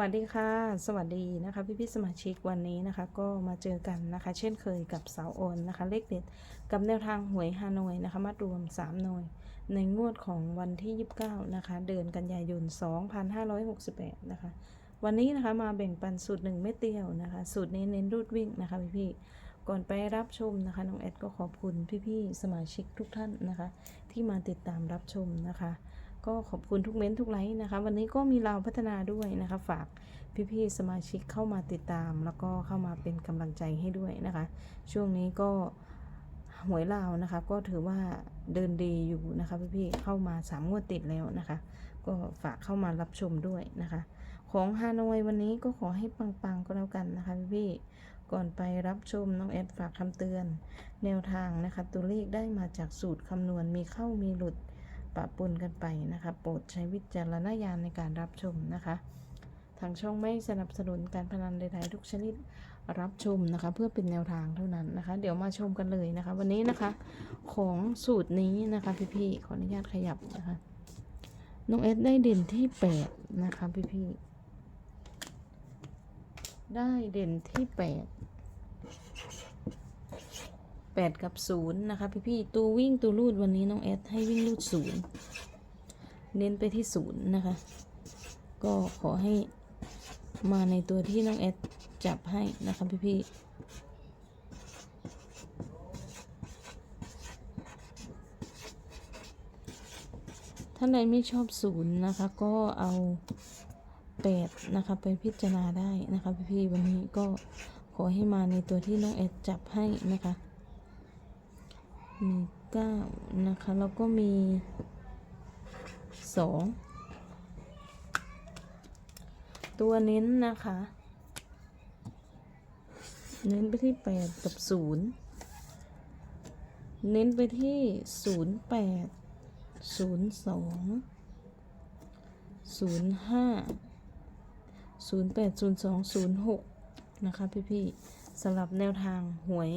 วัสดีค่ะ สวัสดีนะคะพี่พี่สมาชิกวันนี้นะคะ ก็มาเจอกันนะคะ เช่นเคยกับสาวโอนนะคะ เลขเด็ดกับแนวทางหวยฮานอยนะคะ มารวม 3 หน่วย ในงวดของวันที่ 29 นะคะ เดือนกันยายน 2568 นะคะ วันนี้นะคะมาแบ่งปันสูตรหนึ่งเม็ดเดียวนะคะ สูตรนี้เน้นรูดวิ่งนะคะพี่พี่ก่อนไปรับชมนะคะน้องแอดก็ขอบคุณพี่พี่สมาชิกทุกท่านนะคะ ที่มาติดตามรับชมนะคะ ก็ขอบคุณทุกเม้นท์ทุกไลค์นะคะ วันนี้ก็มีเราพัฒนาด้วยนะคะ ฝากพี่ๆสมาชิกเข้ามาติดตาม แล้วก็เข้ามาเป็นกำลังใจให้ด้วยนะคะ ช่วงนี้ก็หวยลาวนะคะ ก็ถือว่าเดินดีอยู่นะคะพี่ๆเข้ามาสามงวดติดแล้วนะคะ ก็ฝากเข้ามารับชมด้วยนะคะ ของฮานอยวันนี้ก็ขอให้ปังๆก็แล้วกันนะคะพี่ๆก่อนไปรับชมน้องแอดฝากคำเตือน แนวทางนะคะ ตัวเลขได้มาจากสูตรคำนวณมีเข้ามีหลุด ปะปนกันไปนะคะ โปรดใช้วิจารณญาณในการรับชมนะคะ ทางช่องไม่สนับสนุนการพนันใดๆทุกชนิดรับชมนะคะ เพื่อเป็นแนวทางเท่านั้นนะคะ เดี๋ยวมาชมกันเลยนะคะ วันนี้นะคะของสูตรนี้นะคะพี่ๆขออนุญาตขยับนะคะน้องเอสได้เด่นที่แปดนะคะพี่ๆได้เด่นที่แปด แปดกับศูนย์นะคะพี่พี่ ๆ ตัววิ่งตัวรูดวันนี้น้องแอดให้วิ่งรูดศูนย์เน้นไปที่ศูนย์นะคะ ก็ขอให้มาในตัวที่น้องแอดจับให้นะคะพี่พี่ ๆท่านใดไม่ชอบศูนย์นะคะ ก็เอาแปดนะคะ ไปพิจารณาได้นะคะ พี่พี่ๆวันนี้ก็ขอให้มาในตัวที่น้องแอดจับให้นะคะ มีเก้านะคะ แล้วก็มีสองตัวเน้นนะคะ เน้นไปที่แปดกับศูนย์เน้นไปที่ศูนย์แปดศูนย์สองศูนย์ห้าศูนย์แปดศูนย์สองศูนย์หกนะคะพี่ๆสำหรับแนวทางหวย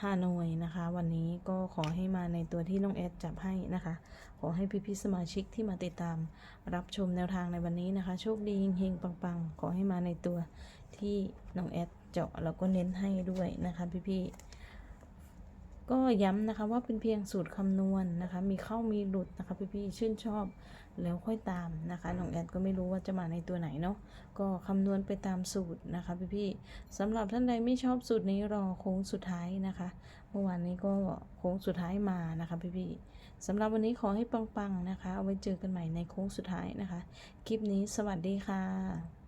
ฮานอยนะคะ วันนี้ก็ขอให้มาในตัวที่น้องแอดจับให้นะคะ ขอให้พี่ๆสมาชิกที่มาติดตาม รับชมแนวทางในวันนี้นะคะ โชคดีเฮงๆปังๆ ขอให้มาในตัวที่น้องแอดเจาะแล้วก็เน้นให้ด้วยนะคะพี่ๆ ก็ย้ำนะคะว่าเป็นเพียงสูตรคำนวณนะคะ มีเข้ามีหลุดนะคะพี่ๆชื่นชอบแล้วค่อยตามนะคะน้องแอดก็ไม่รู้ว่าจะมาในตัวไหนเนาะก็คำนวณไปตามสูตรนะคะพี่ๆสำหรับท่านใดไม่ชอบสูตรนี้รอโค้งสุดท้ายนะคะเมื่อวานนี้ก็โค้งสุดท้ายมานะคะพี่ๆสำหรับวันนี้ขอให้ปังๆนะคะ เอาไว้เจอกันใหม่ในโค้งสุดท้ายนะคะ คลิปนี้สวัสดีค่ะ